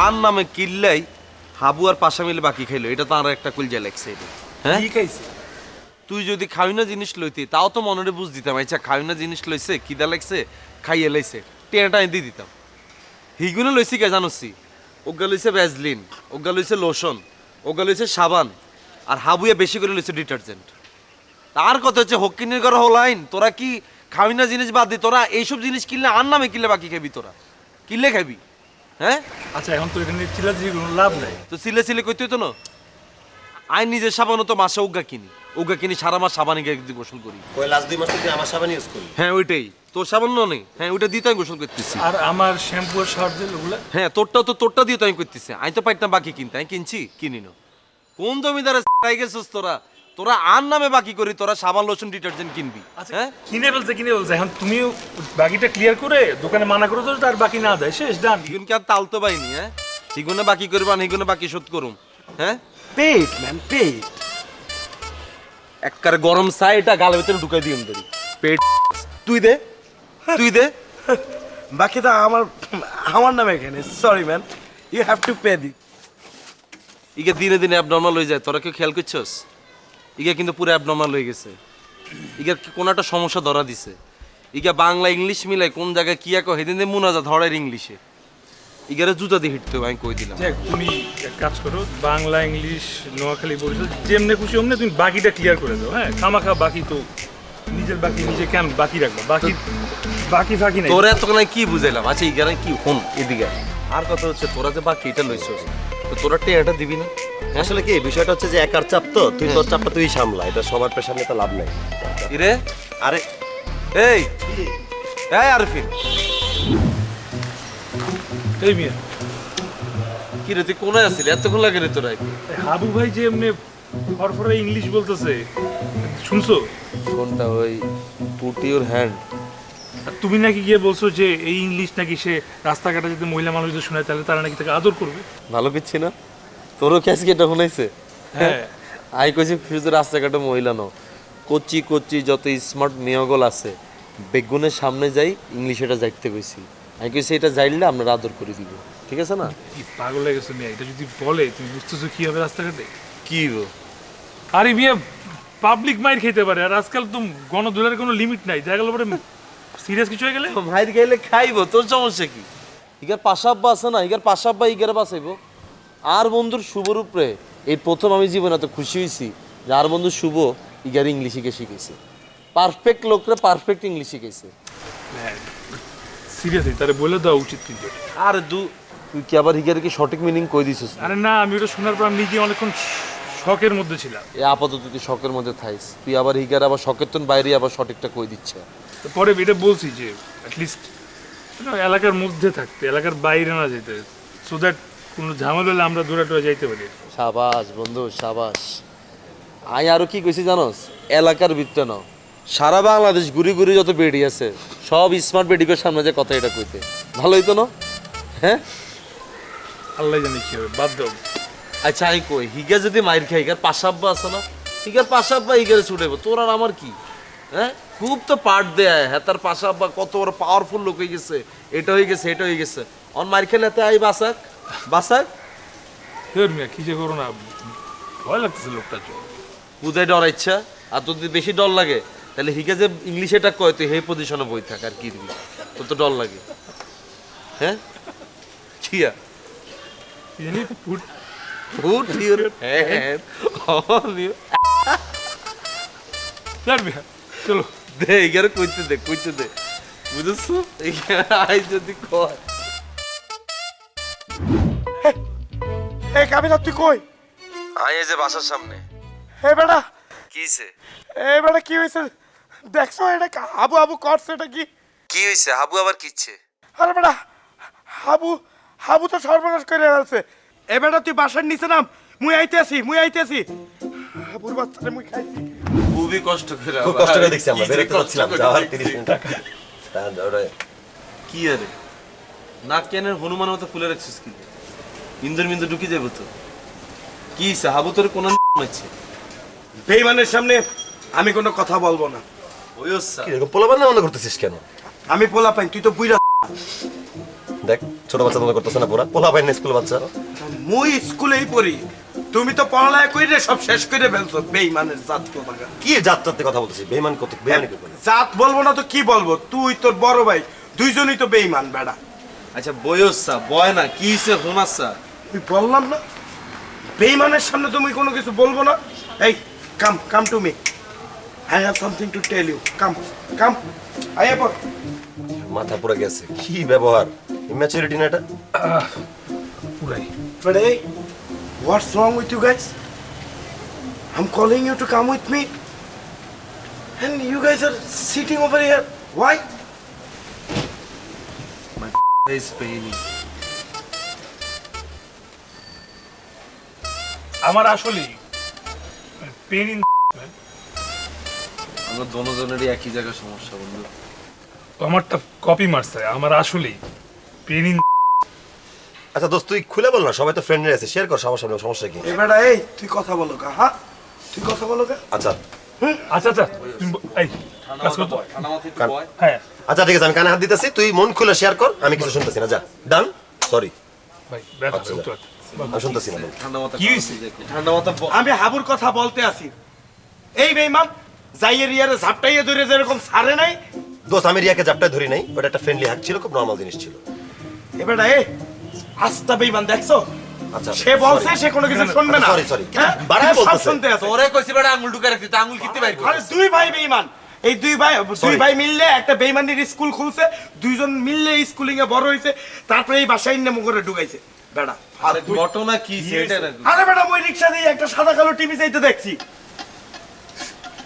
আর নামে কিল্লাই হাবু আর পাশা মিলে বাকি খাইলো। এটা তো আর একটা কুলজা লাগছে হ্যাঁ? কি খাইছে? তুই যদি খাই না জিনিস লইতি তাও তো মনে বুঝ দিতাম। আচ্ছা খাই না জিনিস লইছে কিদা লাগছে? খাইয়ে লাইছে। টেনাটা এনে দিয়ে দিতাম। হিগুলো লইছি কে জানোসি ওগা লইছে ভ্যাজলিন ওগা লইছে লোশন ওগা লইছে সাবান আর হাবুয়ে বেশি করে লইছে ডিটারজেন্ট। তার কথা হচ্ছে হকিনের ঘর হলাইন তোরা কি খাবি না জিনিস বাদ দি তোরা এইসব জিনিস কিনলে আর নামে কিনলে বাকি খাবি তোরা। কিনলে খাবি হ্যাঁ? আচ্ছা এখন তো এখানে চিল্লাচিল্লি কোনো লাভ নাই। তো সিলে কইতে হতো না? আই নিজের সাবানও তো মাসে উগা কিনি। উগা কিনি সারা মাস সাবানে গিয়ে একদিন গোসল করি। কই লাস্ট দুই মাস থেকে আমার সাবান ইউজ করি। হ্যাঁ ওইটাই। তোর সাবান নেই? হ্যাঁ ওইটা দিয়ে তো আমি গোসল করতেছি। আর আমার শ্যাম্পু আর শার্ট জেল ওগুলা? হ্যাঁ তোরটাও তো তোরটা দিয়ে তো আমি করতেছি। আমি তো পাইতাম বাকি কিনতে। আমি কিনছি? কিনি না কোন জমিদারে গেছিস তোরা? তোরা আর নামে বাকি করি তোরা সাবান লোশন ডিটারজেন্ট কিনবি। আচ্ছা হ্যাঁ? কিনে ফেলছে কিনে ফেলছে। এখন তুমিও বাকিটা ক্লিয়ার করে দোকানে মানা করে তো তার বাকি না দেয়। শেষ ডান হিগুন কি আর তালতো পাইনি হ্যাঁ? হিগুনে বাকি করবা না হিগুনে বাকি শোধ করুম হ্যাঁ? পেট ম্যান পেট একবারে গরম চাই এটা গালের ভিতরে ঢুকাই দিম ধরি পেট তুই দে তুই দে। বাকি বাকিটা আমার আমার নামে এখানে sorry man you have to pay the ইগে দিনে দিনে অ্যাবনর্মাল হয়ে যায়। তোরা কেউ খেয়াল করছস? ইগে কিন্তু পুরো অ্যাবনর্মাল হয়ে গেছে। ইগের কি কোনো একটা সমস্যা ধরা দিছে। ইগে বাংলা ইংলিশ মিলাই কোন জায়গায় কি এক হেদিন দিয়ে মুনাজা ধরার ইংলিশে। ইগারে জুতা দিয়ে হিটতে হবে আমি কই দিলাম। যাক তুমি এক কাজ করো বাংলা ইংলিশ নোয়াখালী বরিশাল যেমনে খুশি অমনে তুমি বাকিটা ক্লিয়ার করে দাও হ্যাঁ? খামাখা বাকি তো নিজের বাকি নিজে কেন বাকি রাখবা? বাকি বাকি ফাঁকি নাই। তোরা এতক্ষণ কি বুঝাইলাম? আচ্ছা ইগারে কি হন এদিকে আর কথা হচ্ছে তোরা যে বাকি এটা লইছস তো তোরা টেয়াটা দিবি না? আসলে কি বিষয়টা হচ্ছে যে একার চাপ তো তুই তোর চাপটা তুই সামলা এটা সবার পেশার নিতে লাভ নাই। ইরে আরে এই এই আরফিন। এই মিয়া। কি রে তুই কোনায় আসছিলি এতক্ষণ লাগে রে তোরা হাবু ভাই যে এমনি ফরফরে ইংলিশ বলতেছে শুনছো? কোনটা ওই পুট ইউর হ্যান্ড তুমি নাকি গিয়ে বলছো যে এই ইংলিশ নাকি সে রাস্তাঘাটে যদি মহিলা মানুষ যদি শোনায় তাহলে তারা নাকি তাকে আদর করবে? ভালো কিচ্ছি না। তোরও কি আজকে এটা শুনাইছে হ্যাঁ। আই কইছি ফিউজ রাস্তাঘাটে মহিলা নো কচি কচি যত স্মার্ট মেয়গল আছে বেগুনের সামনে যাই ইংলিশ এটা যাইতে কইছি। আমি কইছি এটা যাইলে আমরা আদর করে দিব। ঠিক আছে না? কি পাগল হয়ে গেছো মিয়া এটা যদি বলে তুমি বুঝতেছো কি হবে রাস্তাঘাটে? কি গো আরে মিয়া পাবলিক মাইর খেতে পারে আর আজকাল তো গণদুলার কোনো লিমিট নাই গেল পরে সিরিয়াস কিছু হয়ে গেলে? মাইর গেলে খাইবো তোর সমস্যা কি? ইগার পাশাব্বা আছে না ইগার পাশাব্বা ইগার বাঁচাইবো। আর বন্ধুর শুভর উপরে এই প্রথম আমি জীবনে এত খুশি হয়েছি যে আর বন্ধু শুভ ইগার ইংলিশ শিখে শিখেছে পারফেক্ট লোকরা পারফেক্ট ইংলিশ শিখেছে সিরিয়াসলি তারে বলে দেওয়া উচিত কিন্তু আর দু তুই কি আবার হিগার কি সঠিক মিনিং কই দিছিস? আরে না আমি ওটা শোনার পর আমি নিজে অনেকক্ষণ শখের মধ্যে ছিলাম। এ আপাতত তুই শখের মধ্যে থাইস তুই আবার হিগার আবার শখের তন বাইরে আবার সঠিকটা কই দিচ্ছে? তো পরে এটা বলছি যে অ্যাটলিস্ট এলাকার মধ্যে থাকতে এলাকার বাইরে না যেতে সো দ্যাট কোনো ঝামেলা হলে আমরা দূরে টুরে যাইতে পারি। সাবাস বন্ধু সাবাস। আই আরও কি কইছি জানোস? এলাকার ভিতরে নাও। সারা বাংলাদেশ ঘুরি ঘুরি যত বেডি আছে সব স্মার্ট বেডিকের সামনে যে কথা এটা কইতে। ভালো হইতো না? হ্যাঁ? আল্লাহ জানে কি হবে বাদ দাও। আচ্ছা আমি কই হিগা যদি মাইর খাই হিগার পাশাব্বা আছে না? হিগার পাশাব্বা হিগারে ছুটাইবো তোর আর আমার কি? হ্যাঁ? খুব তো পার্ট দেয়। হ্যাঁ তার পাশাব্বা কত বড় পাওয়ারফুল লোক হয়ে গেছে। এটা হয়ে গেছে এটা হয়ে গেছে। অন মাইর খেলে এতে আই বাসাক। বাসাক? কি যে করো না? ভয় লাগতেছে বুঝাই ডর ইচ্ছা। আর তোর যদি বেশি ডর লাগে তাহলে হিকে যে ইংলিশে এটা কয় তুই সেই পজিশনে বই থাক আর কি দিবি? তোর তো ডর লাগে। হ্যাঁ? কি আর কি জানি ফুট Put চলো। দে এগারে কইতে দে কইতে দে। বুঝছ? এখানে আই যদি কয়। এই কাবিলা তুই কই? আই এই যে বাসার সামনে। হে বেটা। কিছে এই বেটা কি হয়েছে দেখছ এটা কা- আবু আবু করছে এটা কি? কি হইছে? হাবু আবার কিচ্ছে আরে বেটা হাবু হাবু তো সর্বনাশ করে ফেলছে। এ বেটা তুই বাসার নিচে নাম। মুই আইতেছি মুই আইতেছি। হাবুর বাচ্চারে মুই খাইছি। খুবই কষ্ট করে খুব কষ্ট করে দেখছি আমরা বেরোতে পারছিলাম যাওয়ার তিরিশ মিনিট দাঁড়ান। কি আরে? নাক কেনের হনুমান মতো খুলে রাখছিস কি? ইন্দুর মিন্দুর ঢুকে যাব তো। কি হইছে হাবু তোর কোন মারছে? বেইমানের সামনে আমি কোনো কথা বলব না। পোলাপান মনে করতেছিস কেন? আমি পোলা পাই তুই তো বুইরা। দেখ ছোট বাচ্চা তোমরা করতেছে না পুরা। পোলা পাই না স্কুল বাচ্চা। মুই স্কুলেই পড়ি। তুমি তো পড়ালেখা কইরে সব শেষ করে ফেলছো বেইমানের জাত কোথাকার। কি জাত জাততে কথা বলতেছি বেমান কত বেমানি কি জাত বলব না তো কি বলব? তুই তোর বড় ভাই দুইজনই তো বেইমান বেড়া। আচ্ছা বয়সা বয় না কি সে হোনাসা তুই বললাম না। বেইমানের সামনে তুমি কোনো কিছু বলব না। এই come come to me I have something to tell you come come আয়া পর মাথা পুরো গেছে কি ব্যবহার? ইম্যাচুরিটি না এটা? পুরাই hey, what's wrong with you guys? I'm calling you to come with me. And you guys are sitting over here. Why? Face পেইনি আমার আসলেই পেন ইন আমরা দোনোজনেরই একই জায়গায় সমস্যা বন্ধু আমারটা কপি মারছে আমার আসলেই পেন ইন আচ্ছা দোস্ত তুই খুলে বল না সবাই তো ফ্রেন্ড আছে শেয়ার কর সবার সামনে সমস্যা কি? এবারে এই তুই কথা বলো কা হ্যাঁ? তুই কথা বলো কা আচ্ছা। আচ্ছা আচ্ছা এই কাজ কান- হ্যাঁ। আচ্ছা ঠিক আছে আমি কানে হাত দিতেছি তুই মন খুলে শেয়ার কর আমি কিছু শুনতেছি না যা ডান সরি ভাই ব্যথা আচ্ছা, শুনতেছি না ঠান্ডা মাথা কি হইছে? ঠান্ডা মাথা আমি হাবুর কথা বলতে আসি এই বেইমান যাইয়ে রিয়ারে ঝাপটাইয়ে ধরে যেরকম ছাড়ে নাই। দোস্ত আমি রিয়াকে জাপটায় ধরি নাই ওটা একটা ফ্রেন্ডলি হ্যাক ছিল খুব নর্মাল জিনিস ছিল। এবারে এই আস্তা বেইমান দেখছ? আচ্ছা সে বলছে সে কোনো কিছু শুনবে না। sorry. হ্যাঁ? বাড়ায় বলতেছে। শুনতে আছে। তোরে কইছি আঙ্গুল ঢুকে রাখতি তা আঙ্গুল কিতে বাইর আরে করে দুই ভাই বেইমান। এই দুই ভাই দুই ভাই মিললে একটা বেইমানির স্কুল খুলছে দুইজন মিললে স্কুলিং এ বড় হইছে তারপরে এই বাসায় নেমো করে ঢুকাইছে। বেড়া। আরে ঘটনা কি সেটা আরে মই রিক্সা দিয়ে একটা সাদা কালো টিভি চাইতে দেখছি।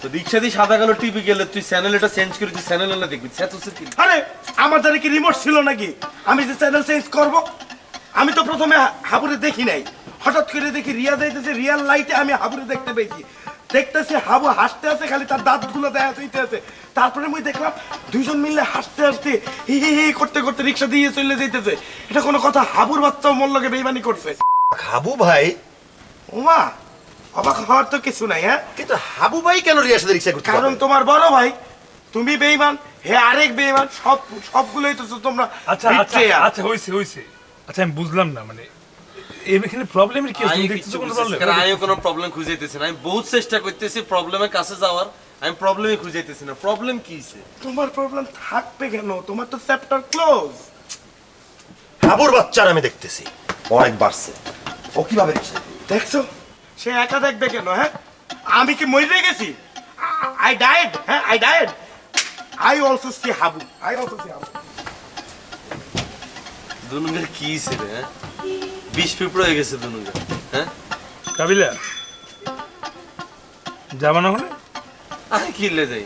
তো রিক্সা দিয়ে সাদা কালো টিভি গেলে তুই চ্যানেল এটা চেঞ্জ করে তুই চ্যানেল না দেখবি সে তো সে আরে আমার দ্বারা কি রিমোট ছিল নাকি? আমি যে চ্যানেল চেঞ্জ করব? আমি তো প্রথমে হাবুরে দেখি নাই। হঠাৎ করে দেখি রিয়া যাইতেছে রিয়াল লাইটে আমি হাবুরে দেখতে পেয়েছি। দেখতেছি হাবু হাসতে আছে খালি তার দাঁতগুলো দেখা যাইতে আছে। তারপরে মুই দেখলাম দুইজন মিললে হাসতে হাসতে হি হি হি করতে করতে রিক্সা দিয়ে চলে যাইতেছে। এটা কোনো কথা হাবুর বাচ্চাও মন লগে বেইমানি করছে। হাবু ভাই? ওমা অবাক হওয়ার তো কিছু নাই হ্যাঁ? কিন্তু হাবু ভাই কেন রিয়ার সাথে রিক্সা করতে কারণ তোমার বড় ভাই তুমি বেইমান হে আরেক বেইমান সব সবগুলোই তো তোমরা আচ্ছা আচ্ছা আচ্ছা হইছে হইছে। আচ্ছা আমি বুঝলাম না মানে এখানে প্রবলেমের কি আছে? আমি দেখতেছো কোনো প্রবলেম না, আমিও কোনো প্রবলেম খুঁজাইতেছি না। আমি বহুত চেষ্টা করতেছি প্রবলেমের কাছে যাওয়ার আমি প্রবলেমই খুঁজাইতেছি না। প্রবলেম কি হইছে তোমার প্রবলেম থাকবে কেন? তোমার তো চ্যাপ্টার ক্লোজ হাবুর বাচ্চার আমি দেখতেছি। অনেক বাড়ছে। ও কীভাবে রিক্সা দেখছ? সে একা দেখবে কেন হ্যাঁ? আমি কি মরে গেছি? আই ডায়েড হ্যাঁ? I died I also see Habu. I also see Habu. দুনুগের কি রে হ্যাঁ? বিষ পিঁপড়ে হয়ে গেছে দুনুগের হ্যাঁ? কাবিলা যাবা না হলে আমি কিনলে যাই?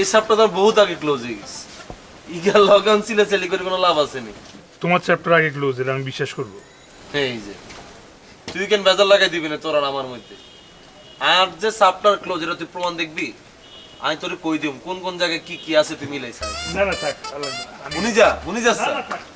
এই বহুত আগে ক্লোজ হয়ে গেছে। ইগা লগন ছিল করে কোনো লাভ আছে নি? তোমার চ্যাপ্টার আগে ক্লোজ আমি বিশ্বাস করব। এই যে তুই কেন বেজার লাগাই দিবি না তোর আর আমার মধ্যে? আর যে সাপটার ক্লোজ এটা তুই প্রমাণ দেখবি? আমি তোরে কই দিম কোন কোন জায়গায় কি কি আছে তুই মিলাই সাই না না থাক না। উনি যা উনি যা স্যার। কোন